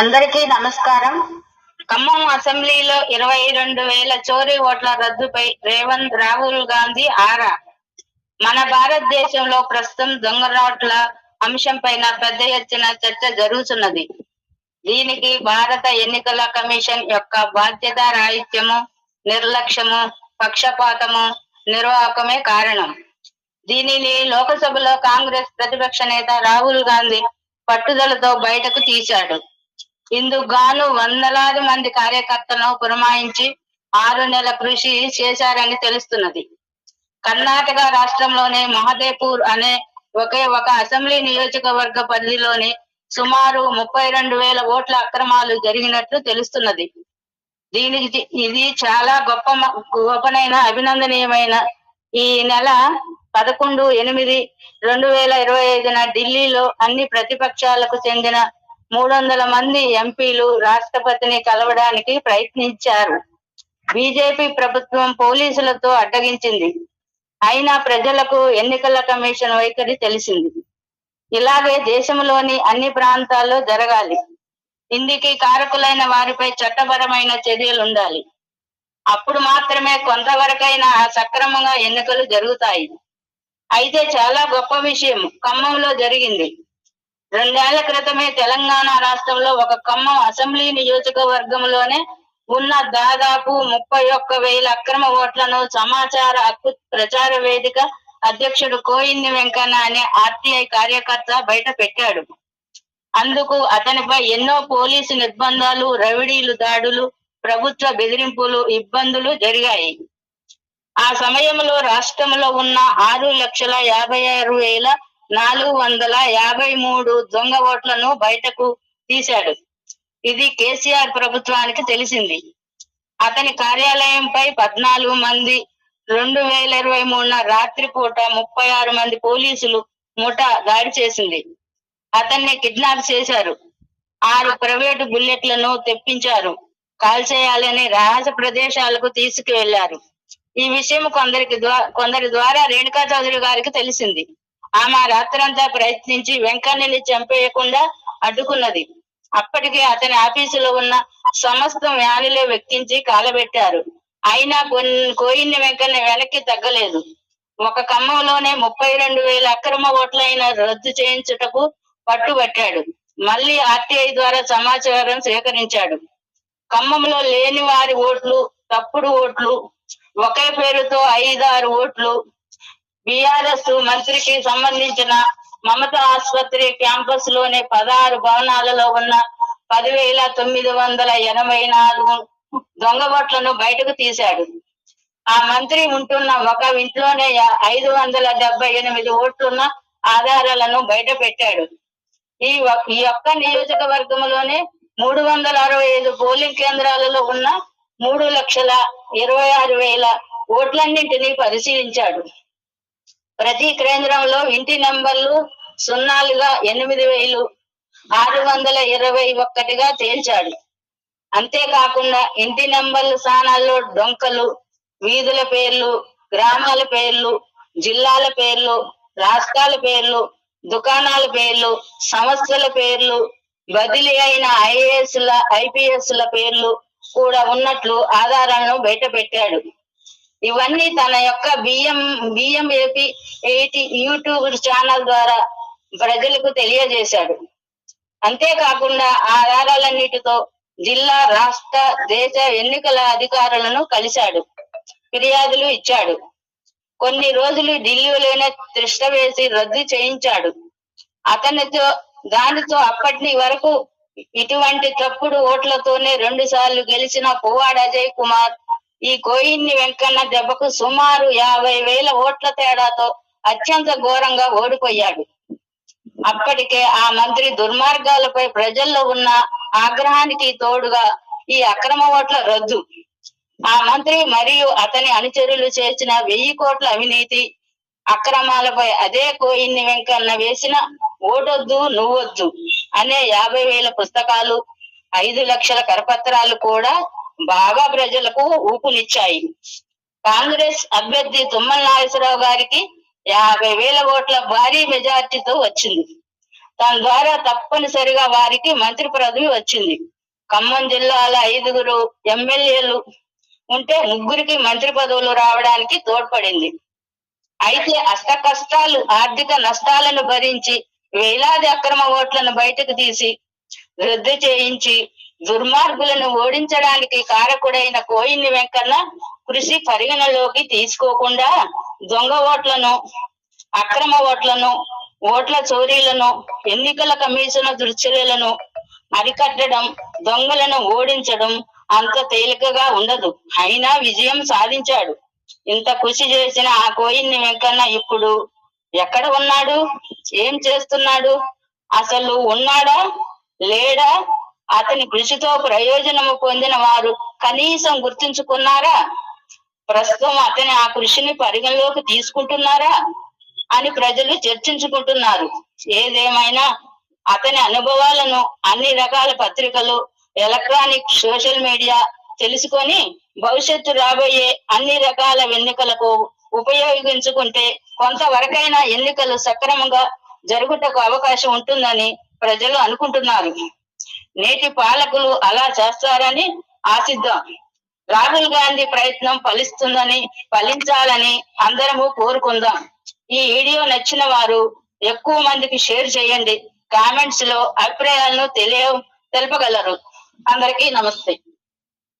అందరికీ నమస్కారం. ఖమ్మం అసెంబ్లీలో ఇరవై రెండు వేల చోరీ ఓట్ల రద్దుపై రేవంత్ రాహుల్ గాంధీ ఆరా. మన భారతదేశంలో ప్రస్తుతం దొంగ నోట్ల అంశం పైన పెద్ద ఎత్తున చర్చ జరుగుతున్నది. దీనికి భారత ఎన్నికల కమిషన్ యొక్క బాధ్యత రాహిత్యము నిర్లక్ష్యము పక్షపాతము నిర్వాహకమే కారణం. దీనిని లోకసభలో కాంగ్రెస్ ప్రతిపక్ష నేత రాహుల్ గాంధీ పట్టుదలతో బయటకు తీశాడు. ఇందుకు గాను వందలాది మంది కార్యకర్తలను పురమాయించి ఆరు నెలల కృషి చేశారని తెలుస్తున్నది. కర్ణాటక రాష్ట్రంలోని మహదేపూర్ అనే ఒకే ఒక అసెంబ్లీ నియోజకవర్గ పరిధిలోని సుమారు ముప్పై రెండు వేల ఓట్ల అక్రమాలు జరిగినట్లు తెలుస్తున్నది. దీనికి ఇది చాలా గొప్ప మ- గొప్పనైన అభినందనీయమైన ఈ నెల పదకొండు ఎనిమిది రెండు వేల ఇరవై ఐదున ఢిల్లీలో అన్ని ప్రతిపక్షాలకు చెందిన మూడు వందల మంది ఎంపీలు రాష్ట్రపతిని కలవడానికి ప్రయత్నించారు. బీజేపీ ప్రభుత్వం పోలీసులతో అడ్డగించింది. అయినా ప్రజలకు ఎన్నికల కమిషన్ వైఖరి తెలిసింది. ఇలాగే దేశంలోని అన్ని ప్రాంతాల్లో జరగాలి. ఇందుకి కారకులైన వారిపై చట్టపరమైన చర్యలు ఉండాలి అప్పుడు మాత్రమే కొంతవరకైనా సక్రమంగా ఎన్నికలు జరుగుతాయి. అయితే చాలా గొప్ప విషయం. ఖమ్మంలో జరిగింది. రెండేళ్ళ క్రితమే తెలంగాణ రాష్ట్రంలో ఒక ఖమ్మం అసెంబ్లీ నియోజకవర్గంలోనే ఉన్న దాదాపు ముప్పై ఒక్క వేల అక్రమ ఓట్లను సమాచార హక్కు ప్రచార వేదిక అధ్యక్షుడు కోయింది వెంకన్న అనే ఆర్టీఐ కార్యకర్త బయట పెట్టాడు. అందుకు అతనిపై ఎన్నో పోలీసు నిర్బంధాలు రవిడీలు దాడులు ప్రభుత్వ బెదిరింపులు ఇబ్బందులు జరిగాయి. ఆ సమయంలో రాష్ట్రంలో ఉన్న ఆరు లక్షల యాభై ఆరు వేల నాలుగు వందల యాభై మూడు దొంగ ఓట్లను బయటకు తీశాడు. ఇది కేసీఆర్ ప్రభుత్వానికి తెలిసింది. అతని కార్యాలయంపై పద్నాలుగు మంది రెండు వేల ఇరవై మూడున రాత్రిపూట ముప్పై ఆరు మంది పోలీసులు ముఠా దాడి చేసింది. అతన్ని కిడ్నాప్ చేశారు. ఆరు ప్రైవేటు బుల్లెట్లను తెప్పించారు. కాల్చేయాలని రహస్య ప్రదేశాలకు తీసుకువెళ్ళారు. ఈ విషయం కొందరికి కొందరి ద్వారా రేణుకా చౌదరి గారికి తెలిసింది. ఆమె రాత్రంతా ప్రయత్నించి వెంకన్నని చంపేయకుండా అడ్డుకున్నది. అప్పటికే అతని ఆఫీసులో ఉన్న సమస్త వ్యాధిలో వెక్కించి కాలబెట్టారు. అయినా కొన్- కోయిన్ని వెంకన్న వెనక్కి తగ్గలేదు. ఒక ఖమ్మంలోనే ముప్పై రెండు వేల అక్రమ ఓట్లైన రద్దు చేయించుటకు పట్టుబట్టాడు. మళ్ళీ ఆర్టీఐ ద్వారా సమాచారం సేకరించాడు. ఖమ్మంలో లేని వారి ఓట్లు తప్పుడు ఓట్లు ఒకే పేరుతో ఐదారు ఓట్లు. బిఆర్ఎస్ మంత్రికి సంబంధించిన మమత ఆసుపత్రి క్యాంపస్లోని పదహారు భవనాలలో ఉన్న పదివేల తొమ్మిది వందల ఎనభై నాలుగు దొంగ ఓట్లను బయటకు తీశాడు. ఆ మంత్రి ఉంటున్న ఒక ఇంట్లోనే ఐదు వందల డెబ్బై ఎనిమిది ఓట్లున్న ఆధారాలను బయట పెట్టాడు. ఈ ఈ ఒక్క నియోజకవర్గంలోనే మూడు వందల అరవై ఐదు పోలింగ్ కేంద్రాలలో ఉన్న మూడు లక్షల ఇరవై ఆరు వేల ఓట్లన్నింటినీ పరిశీలించాడు. ప్రతి కేంద్రంలో ఇంటి నంబర్లు సున్నాలుగా ఎనిమిది వేలు ఆరు వందల ఇరవై ఒక్కటిగా తేల్చాడు. అంతేకాకుండా ఇంటి నంబర్ల స్థానాల్లో డొంకలు వీధుల పేర్లు గ్రామాల పేర్లు జిల్లాల పేర్లు రాష్ట్రాల పేర్లు దుకాణాల పేర్లు సంస్థల పేర్లు బదిలీ అయిన ఐఏఎస్ ల ల పేర్లు కూడా ఉన్నట్లు ఆధారాలను బయట పెట్టాడు ఇవన్నీ తన యొక్క బియ్యం బియ్యం ఏపీ ఎయిటీ యూట్యూబ్ ఛానల్ ద్వారా ప్రజలకు తెలియజేశాడు. అంతేకాకుండా ఆధారాలన్నిటితో జిల్లా రాష్ట్ర దేశ ఎన్నికల అధికారులను కలిశాడు. ఫిర్యాదులు ఇచ్చాడు. కొన్ని రోజులు ఢిల్లీలోనే త్రిష్ట వేసి రద్దు చేయించాడు. అతనితో దానితో అప్పటి వరకు ఇటువంటి తప్పుడు ఓట్లతోనే రెండు సార్లు గెలిచిన పువ్వాడ అజయ్ కుమార్ ఈ కోయిన్ని వెంకన్న దెబ్బకు సుమారు యాభై వేల ఓట్ల తేడాతో అత్యంత ఘోరంగా ఓడిపోయాడు. అప్పటికే ఆ మంత్రి దుర్మార్గాలపై ప్రజల్లో ఉన్న ఆగ్రహానికి తోడుగా ఈ అక్రమ ఓట్ల రద్దు. ఆ మంత్రి మరియు అతని అనుచరులు చేసిన వెయ్యి కోట్ల అవినీతి అక్రమాలపై అదే కోయిన్ని వెంకన్న వేసిన ఓటొద్దు నువ్వొద్దు అనే యాభై వేల పుస్తకాలు ఐదు లక్షల కరపత్రాలు కూడా బాగా ప్రజలకు ఊపునిచ్చాయి. కాంగ్రెస్ అభ్యర్థి తుమ్మల నాగేశ్వరరావు గారికి యాభై వేల ఓట్ల భారీ మెజార్టీతో వచ్చింది. దాని ద్వారా తప్పనిసరిగా వారికి మంత్రి పదవి వచ్చింది. ఖమ్మం జిల్లాల ఐదుగురు ఎమ్మెల్యేలు ఉంటే ముగ్గురికి మంత్రి పదవులు రావడానికి తోడ్పడింది. అయితే అష్ట కష్టాలు ఆర్థిక నష్టాలను భరించి వేలాది అక్రమ ఓట్లను బయటకు తీసి రద్దు చేయించి దుర్మార్గులను ఓడించడానికి కారకుడైన కోయిని వెంకన్న కృషి పరిగణలోకి తీసుకోకుండా దొంగ ఓట్లను అక్రమ ఓట్లను ఓట్ల చోరీలను ఎన్నికల కమిషన్ దృశ్యలను అరికట్టడం దొంగలను ఓడించడం అంత తేలికగా ఉండదు. అయినా విజయం సాధించాడు. ఇంత కృషి చేసిన ఆ కోయిన్ని వెంకన్న ఇప్పుడు ఎక్కడ ఉన్నాడు? ఏం చేస్తున్నాడు? అసలు ఉన్నాడా? లేడా? అతని కృషితో ప్రయోజనము పొందిన వారు కనీసం గుర్తుంచుకున్నారా? ప్రస్తుతం అతని ఆ కృషిని పరిగణలోకి తీసుకుంటున్నారా? అని ప్రజలు చర్చించుకుంటున్నారు. ఏదేమైనా అతని అనుభవాలను అన్ని రకాల పత్రికలు ఎలక్ట్రానిక్ సోషల్ మీడియా తెలుసుకొని భవిష్యత్తు రాబోయే అన్ని రకాల ఎన్నికలకు ఉపయోగించుకుంటే కొంతవరకైనా ఎన్నికలు సక్రమంగా జరుగుటకు అవకాశం ఉంటుందని ప్రజలు అనుకుంటున్నారు. నేటి పాలకులు అలా చేస్తారని ఆశిద్దాం. రాహుల్ గాంధీ ప్రయత్నం ఫలిస్తుందని ఫలించాలని అందరము కోరుకుందాం. ఈ వీడియో నచ్చిన వారు ఎక్కువ మందికి షేర్ చేయండి. కామెంట్స్లో అభిప్రాయాలను తెలియ తెలుపగలరు. అందరికీ నమస్తే.